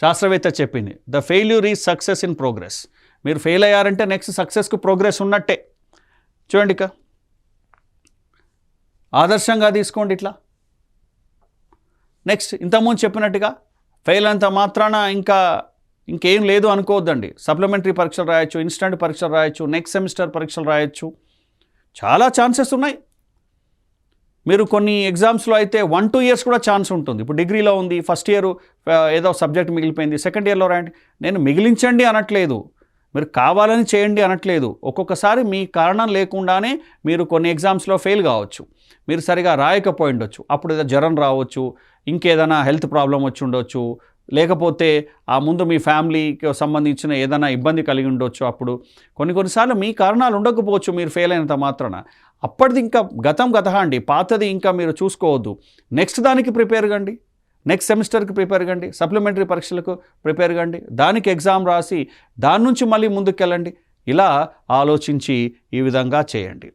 శాస్త్రవేత్త చెప్పింది the failure is success in progress మీరు ఫెయిల్ అయ్యారంటే నెక్స్ట్ సక్సెస్కు ప్రోగ్రెస్ ఉన్నట్టే. చూడండి ఇక. ఆదర్శంగా తీసుకోండి ఇట్లా. నెక్స్ట్ ఇంతకుముందు చెప్పినట్టుగా ఫెయిల్ అంత మాత్రాన ఇంకా ఇంకేం లేదు అనుకోవద్దండి. సప్లిమెంటరీ పరీక్షలు రాయొచ్చు ఇన్స్టెంట్ పరీక్షలు రాయొచ్చు నెక్స్ట్ సెమిస్టర్ పరీక్షలు రాయొచ్చు. చాలా ఛాన్సెస్ ఉన్నాయి. మీరు కొన్ని ఎగ్జామ్స్లో అయితే వన్ టూ ఇయర్స్ కూడా ఛాన్స్ ఉంటుంది. ఇప్పుడు డిగ్రీలో ఉంది ఫస్ట్ ఇయర్ uh, ఏదో సబ్జెక్ట్ మిగిలిపోయింది సెకండ్ ఇయర్లో రాయండి. నేను మిగిలించండి అనట్లేదు. మీరు కావాలని చేయండి అనట్లేదు. ఒక్కొక్కసారి మీ కారణం లేకుండానే మీరు కొన్ని ఎగ్జామ్స్లో ఫెయిల్ కావచ్చు. మీరు సరిగా రాయకపోయి ఉండొచ్చు. అప్పుడు ఏదో జ్వరం రావచ్చు ఇంకేదైనా హెల్త్ ప్రాబ్లం వచ్చి ఉండొచ్చు లేకపోతే ఆ ముందు మీ ఫ్యామిలీకి సంబంధించిన ఏదైనా ఇబ్బంది కలిగి ఉండొచ్చు అప్పుడు. కొన్ని కొన్నిసార్లు మీ కారణాలు ఉండకపోవచ్చు మీరు ఫెయిల్ అయినంత మాత్రాన. అప్పటిది ఇంకా గతం గత అండి. పాతది ఇంకా మీరు చూసుకోవద్దు. నెక్స్ట్ దానికి ప్రిపేర్ కండి. నెక్స్ట్ సెమిస్టర్కి ప్రిపేర్ కండి. సప్లిమెంటరీ పరీక్షలకు ప్రిపేర్ కండి. దానికి ఎగ్జామ్ రాసి దాని నుంచి మళ్ళీ ముందుకెళ్ళండి. ఇలా ఆలోచించి ఈ విధంగా చేయండి.